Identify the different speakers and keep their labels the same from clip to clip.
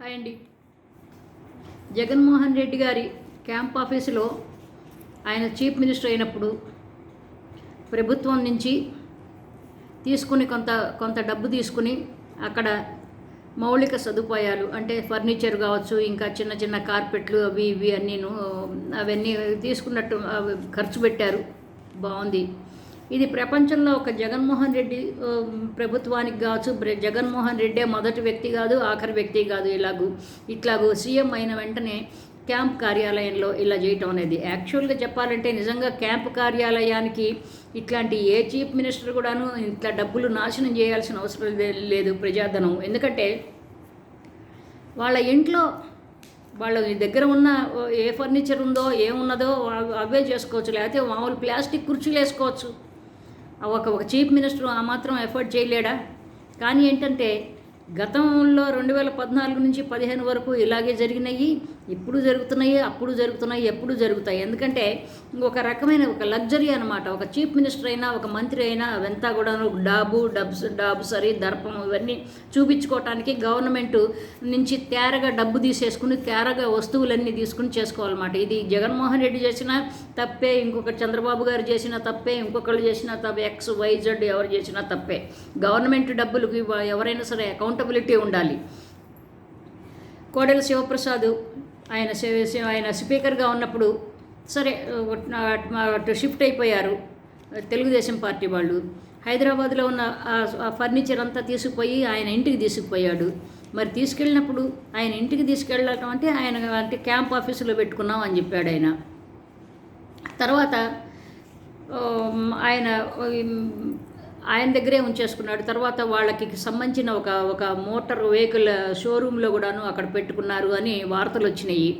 Speaker 1: Hi అండి. జగన్మోహన్ రెడ్డి గారి camp ఆఫీసులో ఆయన చీఫ్ మినిస్టర్ అయినప్పుడు ప్రభుత్వం నుంచి తీసుకుని కొంత కొంత డబ్బు తీసుకుని అక్కడ మౌలిక సదుపాయాలు అంటే ఫర్నిచర్ కావచ్చు ఇంకా చిన్న చిన్న కార్పెట్లు అవి ఇవి అన్నీను అవన్నీ తీసుకున్నట్టు అవి ఖర్చు పెట్టారు. బాగుంది. ఇది ప్రపంచంలో ఒక జగన్మోహన్ రెడ్డి ప్రభుత్వానికి కావచ్చు జగన్మోహన్ రెడ్డే మొదటి వ్యక్తి కాదు ఆఖరి వ్యక్తి కాదు ఇలాగూ ఇట్లాగూ సీఎం అయిన వెంటనే క్యాంప్ కార్యాలయంలో ఇలా చేయటం అనేది. యాక్చువల్గా చెప్పాలంటే నిజంగా క్యాంప్ కార్యాలయానికి ఇట్లాంటి ఏ చీఫ్ మినిస్టర్ కూడాను ఇట్లా డబ్బులు నాశనం చేయాల్సిన అవసరం లేదు ప్రజాధనం. ఎందుకంటే వాళ్ళ ఇంట్లో వాళ్ళ దగ్గర ఉన్న ఏ ఫర్నిచర్ ఉందో ఏమున్నదో అవే చేసుకోవచ్చు. లేకపోతే మామూలు ప్లాస్టిక్ కుర్చీలు వేసుకోవచ్చు. ఒక ఒక చీఫ్ మినిస్టర్ ఆ మాత్రం ఎఫర్ట్ చేయలేడా? కానీ ఏంటంటే గతంలో రెండు వేల పద్నాలుగు నుంచి పదిహేను వరకు ఇలాగే జరిగినాయి. ఇప్పుడు జరుగుతున్నాయి అప్పుడు జరుగుతున్నాయి ఎప్పుడు జరుగుతాయి. ఎందుకంటే ఒక రకమైన ఒక లగ్జరీ అనమాట ఒక చీఫ్ మినిస్టర్ అయినా ఒక మంత్రి అయినా అవంతా కూడా డాబు డబ్స్ డాబు సరి దర్పం ఇవన్నీ చూపించుకోవటానికి గవర్నమెంట్ నుంచి తేరగా డబ్బు తీసేసుకుని తేరగా వస్తువులన్నీ తీసుకుని చేసుకోవాలన్నమాట. ఇది జగన్మోహన్ రెడ్డి చేసిన తప్పే ఇంకొక చంద్రబాబు గారు చేసిన తప్పే ఇంకొకళ్ళు చేసిన తప్ప ఎక్స్ వైజెడ్ ఎవరు చేసినా తప్పే. గవర్నమెంట్ డబ్బులు ఎవరైనా సరే అకౌంటబిలిటీ ఉండాలి. కోడెల శివప్రసాద్ ఆయన ఆయన స్పీకర్గా ఉన్నప్పుడు సరే అటు షిఫ్ట్ అయిపోయారు తెలుగుదేశం పార్టీ వాళ్ళు. హైదరాబాద్లో ఉన్న ఆ- ఫర్నిచర్ అంతా తీసుకుపోయి ఆయన ఇంటికి తీసుకుపోయాడు. మరి తీసుకెళ్ళినప్పుడు ఆయన ఇంటికి తీసుకెళ్ళటం అంటే ఆయన అంటే క్యాంప్ ఆఫీసులో పెట్టుకున్నాం అని చెప్పాడు ఆయన. తర్వాత ఆయన ఆయన దగ్గరే ఉంచేసుకున్నాడు. తర్వాత వాళ్ళకి సంబంధించిన ఒక ఒక మోటార్ వెహికల్ షోరూంలో కూడాను అక్కడ పెట్టుకున్నారు అని వార్తలు వచ్చినాయి.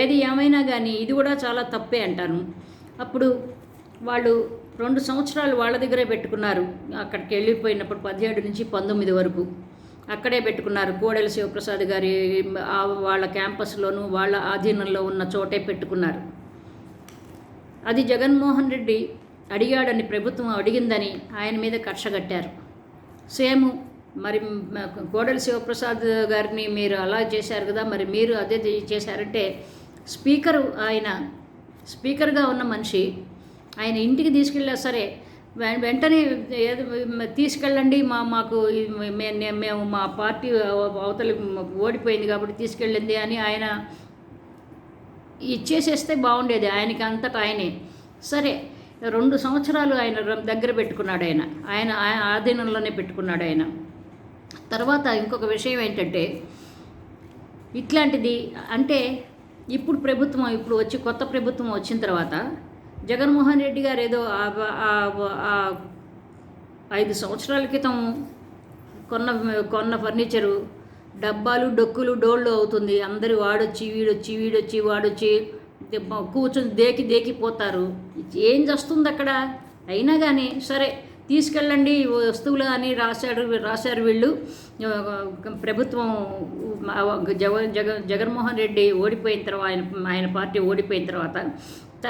Speaker 1: ఏది ఏమైనా కానీ ఇది కూడా చాలా తప్పే అంటాను. అప్పుడు వాళ్ళు రెండు సంవత్సరాలు వాళ్ళ దగ్గరే పెట్టుకున్నారు. అక్కడికి వెళ్ళిపోయినప్పుడు పదిహేడు నుంచి పంతొమ్మిది వరకు అక్కడే పెట్టుకున్నారు. కోడెల శివప్రసాద్ గారి వాళ్ళ క్యాంపస్లోను వాళ్ళ ఆధీనంలో ఉన్న చోటే పెట్టుకున్నారు. అది జగన్మోహన్ రెడ్డి అడిగాడని ప్రభుత్వం అడిగిందని ఆయన మీద కక్ష కట్టారు. సేమ్ మరి కోడలి శివప్రసాద్ గారిని మీరు అలా చేశారు కదా మరి మీరు అదే చేశారంటే స్పీకరు ఆయన స్పీకర్గా ఉన్న మనిషి ఆయన ఇంటికి తీసుకెళ్ళా సరే వెంటనే ఏదో తీసుకెళ్ళండి మా మాకు మేము మా పార్టీ అవతలి ఓడిపోయింది కాబట్టి తీసుకెళ్ళింది అని ఆయన ఇచ్చేసేస్తే బాగుండేది ఆయనకి అంతటా ఆయనే. సరే రెండు సంవత్సరాలు ఆయన దగ్గర పెట్టుకున్నాడు ఆయన. ఆయన ఆధీనంలోనే పెట్టుకున్నాడు ఆయన. తర్వాత ఇంకొక విషయం ఏంటంటే ఇట్లాంటిది అంటే ఇప్పుడు ప్రభుత్వం ఇప్పుడు వచ్చి కొత్త ప్రభుత్వం వచ్చిన తర్వాత జగన్మోహన్ రెడ్డి గారు ఏదో ఐదు సంవత్సరాల క్రితం కొన్న కొన్న ఫర్నిచరు డబ్బాలు డొక్కులు డోళ్ళు అవుతుంది. అందరూ వాడొచ్చి వీడొచ్చి వీడొచ్చి వాడొచ్చి కూర్చొని దేకి దేకిపోతారు ఏం చేస్తుంది అక్కడ? అయినా కానీ సరే తీసుకెళ్ళండి వస్తువులు అని రాశాడు రాశారు వీళ్ళు. ప్రభుత్వం జగ జగ జగన్మోహన్ రెడ్డి ఓడిపోయిన తర్వాత ఆయన ఆయన పార్టీ ఓడిపోయిన తర్వాత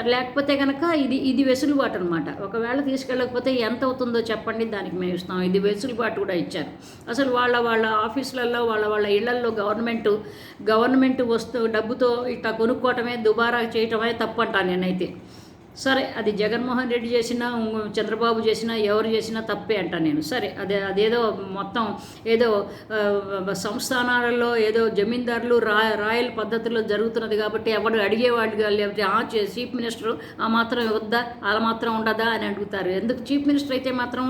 Speaker 1: లేకపోతే కనుక ఇది ఇది వెసులుబాటు అనమాట ఒకవేళ తీసుకెళ్ళకపోతే ఎంత అవుతుందో చెప్పండి దానికి మేము ఇస్తాం. ఇది వెసులుబాటు కూడా ఇచ్చారు. అసలు వాళ్ళ వాళ్ళ ఆఫీసులలో వాళ్ళ వాళ్ళ ఇళ్ళల్లో గవర్నమెంట్ గవర్నమెంట్ వస్తు డబ్బుతో ఇట్లా కొనుక్కోవటమే దుబారా చేయటమే తప్పు అంటాను నేనైతే. సరే అది జగన్మోహన్ రెడ్డి చేసినా చంద్రబాబు చేసినా ఎవరు చేసినా తప్పే అంట నేను. సరే అదే అదేదో మొత్తం ఏదో సంస్థానాలలో ఏదో జమీందారులు రా రాయల్ పద్ధతిలో జరుగుతున్నది కాబట్టి ఎవరు అడిగేవాడు లేకపోతే ఆ చీఫ్ మినిస్టర్ ఆ మాత్రం వద్దా అలా మాత్రం ఉండదా అని అడుగుతారు. ఎందుకు చీఫ్ మినిస్టర్ అయితే మాత్రం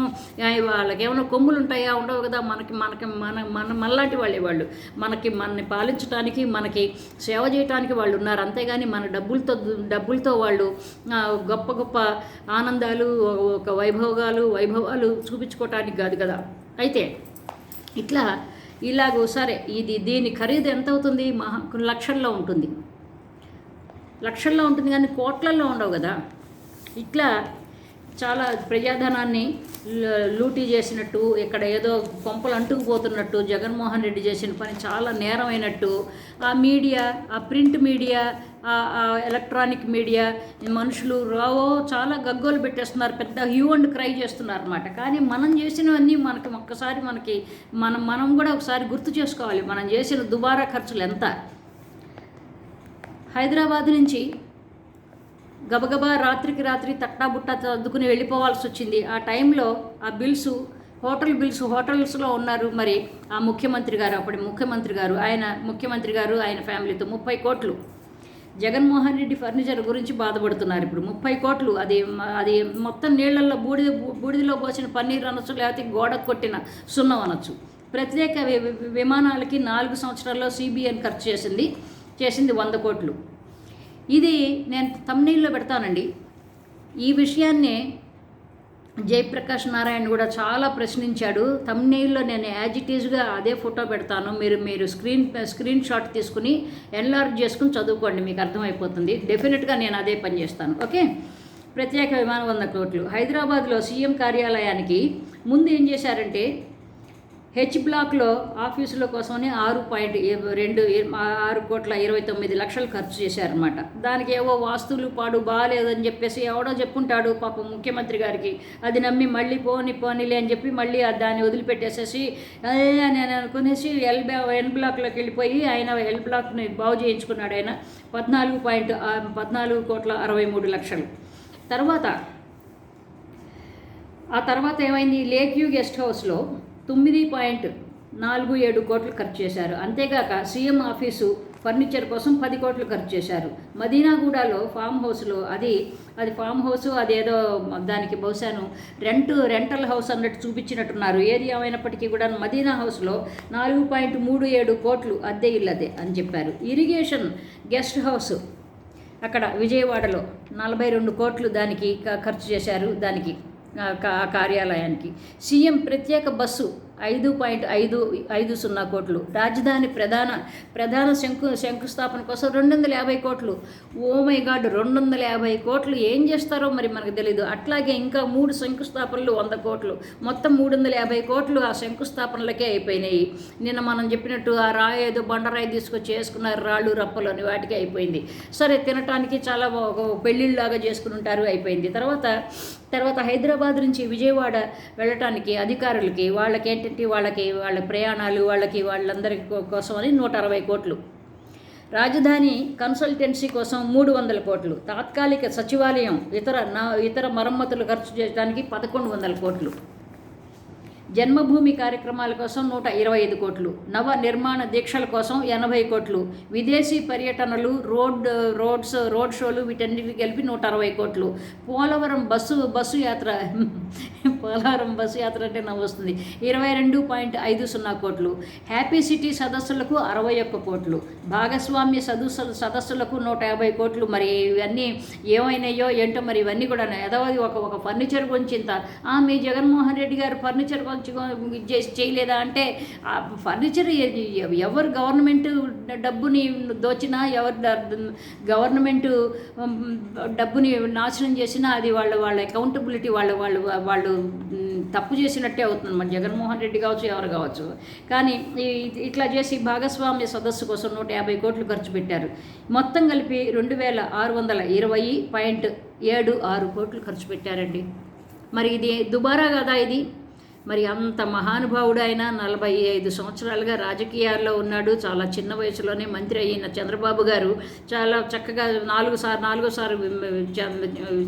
Speaker 1: వాళ్ళకి ఏమైనా కొమ్ములు ఉంటాయా? ఉండవు కదా. మనకి మనకి మన మన మనలాంటి వాళ్ళే వాళ్ళు. మనకి మనని పాలించడానికి మనకి సేవ చేయడానికి వాళ్ళు ఉన్నారు. అంతేగాని మన డబ్బులతో డబ్బులతో వాళ్ళు గొప్ప గొప్ప ఆనందాలు ఒక వైభోగాలు వైభవాలు చూపించుకోవటానికి కాదు కదా. అయితే ఇట్లా ఇలాగో సరే ఇది దీని ఖరీదు ఎంత అవుతుంది మహా లక్షల్లో ఉంటుంది. లక్షల్లో ఉంటుంది కానీ కోట్లల్లో ఉండవు కదా. ఇట్లా చాలా ప్రజాధనాన్ని లూటీ చేసినట్టు ఇక్కడ ఏదో కొంపలు అంటుకుపోతున్నట్టు జగన్మోహన్ రెడ్డి చేసిన పని చాలా నేరమైనట్టు ఆ మీడియా ఆ ప్రింట్ మీడియా ఆ ఎలక్ట్రానిక్ మీడియా మనుషులు రావో చాలా గగ్గోలు పెట్టేస్తున్నారు పెద్ద హ్యూ అండ్ క్రై చేస్తున్నారు అనమాట కానీ మనం చేసినవన్నీ మనకి ఒక్కసారి మనకి మనం మనం కూడా ఒకసారి గుర్తు చేసుకోవాలి మనం చేసిన దుబారా ఖర్చులు ఎంత? హైదరాబాద్ నుంచి గబగబా రాత్రికి రాత్రి తట్టాబుట్టా చదువుకుని వెళ్ళిపోవాల్సి వచ్చింది. ఆ టైంలో ఆ బిల్స్ హోటల్ బిల్స్ హోటల్స్లో ఉన్నారు మరి ఆ ముఖ్యమంత్రి గారు అప్పటి ముఖ్యమంత్రి గారు. ఆయన ముఖ్యమంత్రి గారు ఆయన ఫ్యామిలీతో ముప్పై కోట్లు. జగన్మోహన్ రెడ్డి ఫర్నిచర్ గురించి బాధపడుతున్నారు ఇప్పుడు. ముప్పై కోట్లు అది అది మొత్తం నీళ్ళలో బూడిద బూడిదలో పోసిన పన్నీర్ అనొచ్చు లేకపోతే గోడ కొట్టిన సున్నం అనొచ్చు. ప్రత్యేక వి- విమానాలకి నాలుగు సంవత్సరాల్లో సిబిఎన్ ఖర్చు చేసింది చేసింది వంద కోట్లు. ఇది నేను తమ్నీల్లో పెడతానండి. ఈ విషయాన్ని జయప్రకాష్ నారాయణ కూడా చాలా ప్రశ్నించాడు. తమ్నీల్లో నేను యాజిటీస్గా అదే ఫోటో పెడతాను. మీరు మీరు స్క్రీన్ స్క్రీన్ షాట్ తీసుకుని ఎన్లార్జ్ చేసుకుని చదువుకోండి మీకు అర్థమైపోతుంది. డెఫినెట్గా నేను అదే పని చేస్తాను. ఓకే? ప్రత్యేక విమానం వంద కోట్లు. హైదరాబాద్లో సీఎం కార్యాలయానికి ముందు ఏం చేశారంటే హెచ్ బ్లాక్లో ఆఫీసుల కోసమని ఆరు పాయింట్ రెండు ఆరు కోట్ల ఇరవై తొమ్మిది లక్షలు ఖర్చు చేశారనమాట దానికి ఏవో వాస్తువులు పాడు బాగాలేదని చెప్పేసి ఎవడో చెప్పుంటాడు పాపం ముఖ్యమంత్రి గారికి. అది నమ్మి మళ్ళీ పోని పోనీలే అని చెప్పి మళ్ళీ దాన్ని వదిలిపెట్టేసేసి అదే అనుకునేసి ఎల్ ఎన్ బ్లాక్లోకి వెళ్ళిపోయి ఆయన ఎల్ బ్లాక్ని బాగు చేయించుకున్నాడు ఆయన. పద్నాలుగు పాయింట్ పద్నాలుగు కోట్ల అరవై మూడు లక్షలు. తర్వాత ఆ తర్వాత ఏమైంది? లేక్ వ్యూ గెస్ట్ హౌస్లో తొమ్మిది పాయింట్ నాలుగు ఏడు కోట్లు ఖర్చు చేశారు. అంతేగాక సీఎం ఆఫీసు ఫర్నిచర్ కోసం పది కోట్లు ఖర్చు చేశారు. మదీనాగూడలో ఫామ్ హౌస్లో అది అది ఫామ్ హౌస్ అదేదో దానికి బహుశాను రెంట్ రెంటల్ హౌస్ అన్నట్టు చూపించినట్టున్నారు. ఏరియా అయినప్పటికీ కూడా మదీనా హౌస్లో నాలుగు పాయింట్ మూడు ఏడు కోట్లు అద్దె ఇల్లదే అని చెప్పారు. ఇరిగేషన్ గెస్ట్ హౌస్ అక్కడ విజయవాడలో నలభై రెండు కోట్లు దానికి ఖర్చు చేశారు. దానికి కార్యాలయానికి. సీఎం ప్రత్యేక బస్సు ఐదు పాయింట్ ఐదు ఐదు సున్నా కోట్లు. రాజధాని ప్రధాన ప్రధాన శంకు శంకుస్థాపన కోసం రెండు వందల యాభై కోట్లు. ఓ మై గాడ్ రెండు వందల యాభై కోట్లు. ఏం చేస్తారో మరి మనకు తెలియదు అట్లాగే ఇంకా మూడు శంకుస్థాపనలు వంద కోట్లు. మొత్తం మూడు వందల యాభై కోట్లు ఆ శంకుస్థాపనలకే అయిపోయినాయి. నిన్న మనం చెప్పినట్టు ఆ రాయి ఏదో బండరాయి తీసుకొచ్చి వేసుకున్నారు రాళ్ళు రప్పలు అని వాటికి అయిపోయింది. సరే తినటానికి చాలా పెళ్ళిళ్ళలాగా చేసుకుని ఉంటారు అయిపోయింది. తర్వాత తర్వాత హైదరాబాద్ నుంచి విజయవాడ వెళ్ళటానికి అధికారులకి వాళ్ళకి ఏంటంటే వాళ్ళకి వాళ్ళ ప్రయాణాలు వాళ్ళకి వాళ్ళందరి కో- కోసం అని నూట అరవై కోట్లు. రాజధాని కన్సల్టెన్సీ కోసం మూడు వందల కోట్లు. తాత్కాలిక సచివాలయం ఇతర నా ఇతర మరమ్మతులు ఖర్చు చేయడానికి పదకొండు వందల కోట్లు. జన్మభూమి కార్యక్రమాల కోసం నూట ఇరవై ఐదు కోట్లు నవ నిర్మాణ దీక్షల కోసం ఎనభై కోట్లు విదేశీ పర్యటనలు రోడ్ రోడ్స్ రోడ్ షోలు వీటన్నిటికి కలిపి నూట అరవై కోట్లు. పోలవరం బస్సు బస్సు యాత్ర పోలవరం బస్సు యాత్ర అంటే నవ్వు వస్తుంది. ఇరవై రెండు పాయింట్ ఐదు సున్నా కోట్లు హ్యాపీ సిటీ సదస్సులకు అరవై ఒక్క కోట్లు భాగస్వామ్య సదస్సు సదస్సులకు నూట యాభై కోట్లు. మరి ఇవన్నీ ఏమైనాయో ఏంటో మరి ఇవన్నీ కూడా ఎదవది ఒక ఒక ఫర్నిచర్ గురించి ఇంత. మీ జగన్మోహన్ రెడ్డి గారు ఫర్నిచర్ గురించి చేసి చేయలేదా అంటే ఆ ఫర్నిచర్ ఎవరు గవర్నమెంట్ డబ్బుని దోచినా ఎవరు గవర్నమెంట్ డబ్బుని నాశనం చేసినా అది వాళ్ళ వాళ్ళ అకౌంటబిలిటీ వాళ్ళ వాళ్ళు వాళ్ళు తప్పు చేసినట్టే అవుతుంది. మన జగన్మోహన్ రెడ్డి కావచ్చు ఎవరు కావచ్చు. కానీ ఇట్లా చేసి భాగస్వామ్య సదస్సు కోసం నూట యాభై కోట్లు ఖర్చు పెట్టారు. మొత్తం కలిపి రెండు వేల ఆరు వందల ఇరవై పాయింట్ ఏడు ఆరు కోట్లు ఖర్చు పెట్టారండి. మరి ఇది దుబారా కదా ఇది? మరి అంత మహానుభావుడు ఆయన నలభై ఐదు సంవత్సరాలుగా రాజకీయాల్లో ఉన్నాడు. చాలా చిన్న వయసులోనే మంత్రి అయిన చంద్రబాబు గారు చాలా చక్కగా నాలుగు సార్ నాలుగోసారి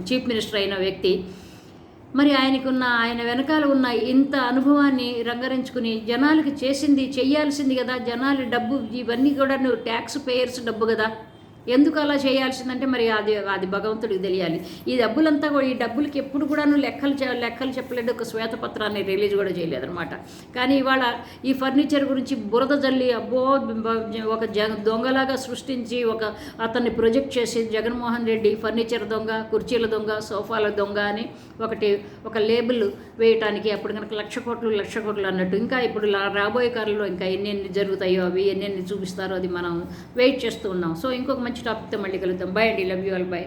Speaker 1: చీఫ్ మినిస్టర్ అయిన వ్యక్తి. మరి ఆయనకున్న ఆయన వెనకాల ఉన్న ఇంత అనుభవాన్ని రంగరించుకుని జనాలకి చేసింది చెయ్యాల్సింది కదా. జనాలు డబ్బు ఇవన్నీ కూడా నువ్వు ట్యాక్స్ పేయర్స్ డబ్బు కదా. ఎందుకు అలా చేయాల్సిందంటే మరి అది అది భగవంతుడికి తెలియాలి. ఈ డబ్బులంతా కూడా ఈ డబ్బులకి ఎప్పుడు కూడాను లెక్కలు చే- లెక్కలు చెప్పలేదు ఒక శ్వేతపత్రాన్ని రిలీజ్ కూడా చేయలేదన్నమాట. కానీ ఇవాళ ఈ ఫర్నిచర్ గురించి బురద జల్లి అబ్బో ఒక జ దొంగలాగా సృష్టించి ఒక అతన్ని ప్రొజెక్ట్ చేసి జగన్మోహన్ రెడ్డి ఫర్నిచర్ దొంగ కుర్చీల దొంగ సోఫాల దొంగ అని ఒకటి ఒక లేబుల్ వేయటానికి అప్పుడు కనుక లక్ష కోట్లు లక్ష కోట్లు అన్నట్టు. ఇంకా ఇప్పుడు రాబోయే కాలంలో ఇంకా ఎన్నెన్ని జరుగుతాయో అవి ఎన్నెన్ని చూపిస్తారో అది మనం వెయిట్ చేస్తూ ఉన్నాం. సో ఇంకొక మంచి ಸ್ಟಾಪ್ ಇತ್ತು ಮಳ್ಳಿಕಲ್ ಇತ್ತು bye aunty love you all bye.